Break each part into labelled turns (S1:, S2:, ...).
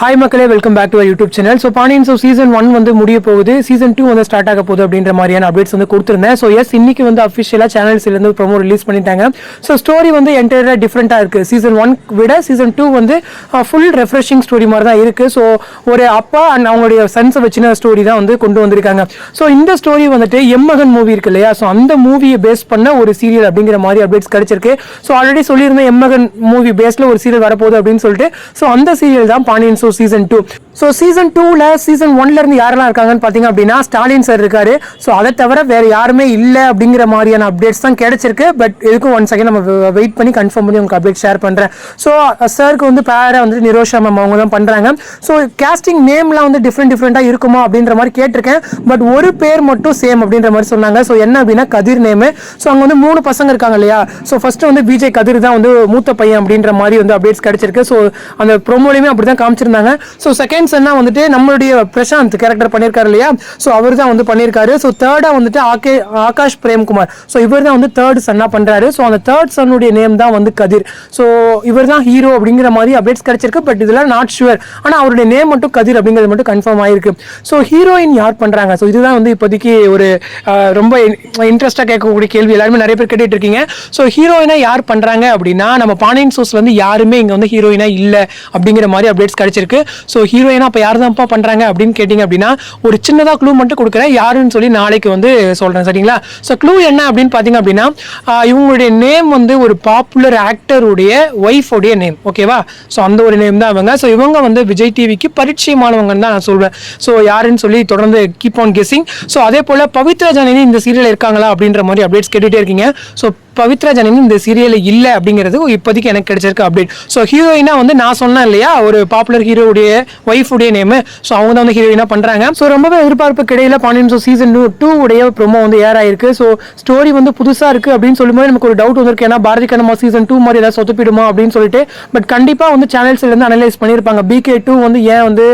S1: Hi மக்களே welcome back to YouTube channel so Pandian so season one வந்து முடிய போகுது. சீசன் டூ வந்து ஸ்டார்ட் ஆக போகுது அப்படின்ற மாதிரியான அப்டேட்ஸ் வந்து கொடுத்துருந்தேன். ஸோ எஸ் இன்னைக்கு வந்து அஃபிஷியலாக சேனல்ஸ்லேருந்து ப்ரோமோ ரிலீஸ் பண்ணிட்டாங்க. ஸோ ஸ்டோரி வந்து என்டையராக டிஃப்ரெண்ட்டாக இருக்குது சீசன் ஒன் விட சீசன் டூ வந்து ஃபுல் ரெஃப்ரெஷிங் ஸ்டோரி மாதிரி தான் இருக்குது ஸோ ஒரு அப்பா அண்ட் அவங்களுடைய சன்ஸை வச்சுன ஸ்டோரி தான் வந்து கொண்டு வந்திருக்காங்க. ஸோ இந்த ஸ்டோரி வந்துட்டு எம்மகன் மூவி இருக்கு இல்லையா? ஸோ அந்த மூவியை பேஸ் பண்ண ஒரு சீரியல் அப்படிங்கிற மாதிரி அப்டேட்ஸ் கிடைச்சிருக்கு. ஸோ ஆல்ரெடி சொல்லியிருந்தேன் எம்மகன் மூவி பேஸில் ஒரு சீரியல் வரப்போகுது அப்படின்னு சொல்லிட்டு ஸோ அந்த சீரியல் தான் Pandian so season two so season டூவில் சீசன் ஒன்லேருந்து யாரெல்லாம் இருக்காங்கன்னு பார்த்தீங்க அப்படின்னா ஸ்டாலின் சார் இருக்காரு. ஸோ அதை தவிர வேறு யாருமே இல்லை அப்படிங்கிற மாதிரியான அப்டேட்ஸ் தான் கிடச்சிருக்கு. பட் எதுக்கும் ஒன் செகண்ட் நம்ம வெயிட் பண்ணி கன்ஃபார்ம் பண்ணி உங்களுக்கு அப்டேட் ஷேர் பண்ணுறேன் ஸோ சாருக்கு வந்து பேராக வந்துட்டு நிரோஷா மேம் அவங்க தான் பண்ணுறாங்க ஸோ கேஸ்டிங் நேம்லாம் வந்து டிஃப்ரெண்ட் டிஃப்ரெண்ட்டாக இருக்குமா அப்படின்ற மாதிரி கேட்டிருக்கேன். பட் ஒரு பேர் மட்டும் சேம் அப்படின்ற மாதிரி சொன்னாங்க. ஸோ என்ன அப்படின்னா கதிர் நேமு ஸோ அங்கே வந்து மூணு பசங்க இருக்காங்க இல்லையா? ஸோ ஃபஸ்ட்டு வந்து விஜய் கதிர் தான் வந்து மூத்த பையன் அப்படின்ற மாதிரி வந்து அப்டேட்ஸ் கிடச்சிருக்கு. ஸோ அந்த ப்ரோமோலையுமே அப்படி தான் காமிச்சிருந்தாங்க. ஸோ செகண்ட் சன்னா வந்துட்டு நம்மளுடைய பிரசாந்த் கேரக்டர் பண்ணியிருக்காரு இல்லையா? ஸோ அவர் தான் வந்து பண்ணியிருக்காரு ஸோ தேர்டாக வந்துட்டு ஆகே ஆகாஷ் பிரேம்குமார். ஸோ இவர் தான் வந்து தேர்ட் சன்னா பண்ணுறாரு ஸோ அந்த தேர்ட் சன்னுடைய நேம் தான் வந்து கதிர். ஸோ இவர் தான் ஹீரோ அப்படிங்கிற மாதிரி அப்டேட்ஸ் கிடைச்சிருக்கு. பட் இதெல்லாம் நாட் ஷுவர் ஆனால் அவருடைய நேம் மட்டும் கதிர் அப்படிங்கிறது மட்டும் கன்ஃபார்ம் ஆயிருக்கு. ஸோ ஹீரோயின் யார் பண்ணுறாங்க ஸோ இதுதான் வந்து இப்போதைக்கு ஒரு ரொம்ப இன்ட்ரெஸ்ட்டாக கேட்கக்கூடிய கேள்வி. எல்லாருமே நிறைய பேர் கேட்டுட்டு இருக்கீங்க. ஸோ ஹீரோயினா யார் பண்ணுறாங்க அப்படின்னா நம்ம பாண்டியன் சோஸ்ல வந்து யாருமே இங்கே வந்து ஹீரோயினா இல்லை அப்படிங்கிற மாதிரி அப்டேட்ஸ் கிடைச்சிருக்கு. ஸோ ஹீரோயின் ஏன்னா அப்போ யார் தான்ப்பா பண்ணுறாங்க அப்படின்னு கேட்டிங்க அப்படின்னா ஒரு சின்னதாக க்ளூ மட்டும் கொடுக்குறேன். யாருன்னு சொல்லி நாளைக்கு வந்து சொல்கிறேன் சரிங்களா? ஸோ க்ளூ என்ன அப்படின்னு பார்த்தீங்க அப்படின்னா இவங்களுடைய நேம் வந்து ஒரு பாப்புலர் ஆக்டருடைய ஒய்ஃபோடைய நேம் ஓகேவா ஸோ அந்த ஒரு நேம் தான் அவங்க ஸோ இவங்க வந்து விஜய் டிவிக்கு பரிச்சயமானவங்கன்னு தான் நான் சொல்வேன். ஸோ யாருன்னு சொல்லி தொடர்ந்து கீப் ஆன் கெஸிங் ஸோ அதே போல் பவித்ரா ஜனனி இந்த சீரியல் இருக்காங்களா அப்படின்ற மாதிரி அப்டேட்ஸ் கேட்டுகிட்டே இருக்கீங்க. ஸோ பவித்ரா ஜனனி இந்த சீரியல் இல்லை அப்படிங்கிறது இப்போதைக்கு எனக்கு கிடைச்சிருக்கு அப்டேட் ஸோ ஹீரோயினா வந்து நான் சொன்னேன் இல்லையா? ஒரு பாப்புலர் ஹீரோடைய ஒய்ஃபுடைய நேம் ஸோ அவங்க தான் வந்து ஹீரோயினா பண்ணுறாங்க ஸோ ரொம்பவே எதிர்பார்ப்பு கிடையில Pandian so season two two உடைய ப்ரொமோ வந்து ஏர் ஆயிருக்கு. ஸோ ஸ்டோரி வந்து புதுசாக இருக்குது அப்படின்னு சொல்லும்போது நமக்கு ஒரு டவுட் வந்திருக்கு. ஏன்னா பாரதி கண்ணம்மா சீசன் டூ மாதிரி ஏதாவது சொத்துப்பிடுமா அப்படின்னு சொல்லிட்டு. பட் கண்டிப்பாக வந்து சேனல்ஸ்லேருந்து அனலைஸ் பண்ணியிருப்பாங்க. பிகே டூ வந்து ஏன் வந்து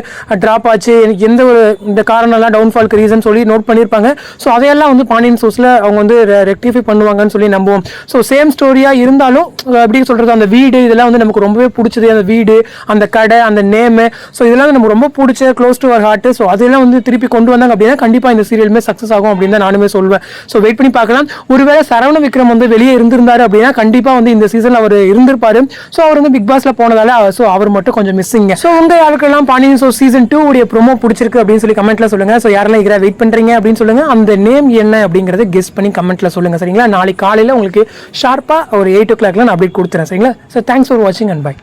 S1: ட்ராப் ஆச்சு? எனக்கு எந்த ஒரு இந்த காரணம்லாம் டவுன்ஃபால்க்கு ரீசன் சொல்லி நோட் பண்ணியிருப்பாங்க. ஸோ அதையெல்லாம் வந்து பாண்டியன் சோஸில் அவங்க வந்து ரெக்டிஃபை பண்ணுவாங்கன்னு சொல்லி நம்புவோம். ஸோ சேம் ஸ்டோரியாக இருந்தாலும் எப்படி சொல்கிறது அந்த வீடு இதெல்லாம் வந்து நமக்கு ரொம்பவே பிடிச்சது. அந்த வீடு அந்த கடை அந்த நேமு ஸோ இதெல்லாம் வந்து நமக்கு ரொம்ப பிடிச்ச க்ளோஸ் டு அவர் ஹார்ட் ஸோ அதெல்லாம் வந்து திருப்பி கொண்டு வந்தாங்க அப்படின்னா கண்டிப்பாக இந்த சீரியலுமே சக்ஸஸ் ஆகும் அப்படின்னு தான் நானுமே சொல்வேன். ஸோ வெயிட் பண்ணி பார்க்கலாம். ஒருவேளை சரவண விக்ரம் வந்து வெளியே இருந்திருந்தாரு அப்படின்னா கண்டிப்பாக வந்து இந்த சீசன் அவர் இருந்திருப்பாரு. ஸோ அவர் வந்து பிக் பாஸில் போனதால ஸோ அவர் மட்டும் கொஞ்சம் மிஸ்ஸிங்க ஸோ உங்கள் யாருக்கெல்லாம் பாண்டியன் ஸோ சீசன் டூ உடைய ப்ரோமோ பிடிச்சிருக்கு அப்படின்னு சொல்லி கமெண்ட்ல சொல்லுங்க. ஸோ யாரெல்லாம் இருக்கிற வெயிட் பண்ணுறீங்க அப்படின்னு சொல்லுங்க. அந்த நேம் என்ன அப்படிங்கிறத கெஸ் பண்ணி கமெண்ட்ல சொல்லுங்க சரிங்களா? நாளைக்கு காலையில் உங்களுக்கு ஷார்ப்பா ஒரு எயிட் ஓ கிளாக்ல நான் அப்டேட் கொடுத்துறேன் சரிங்களா? ஸோ தேங்க்ஸ் ஃபார் வாட்சிங் அண்ட் பை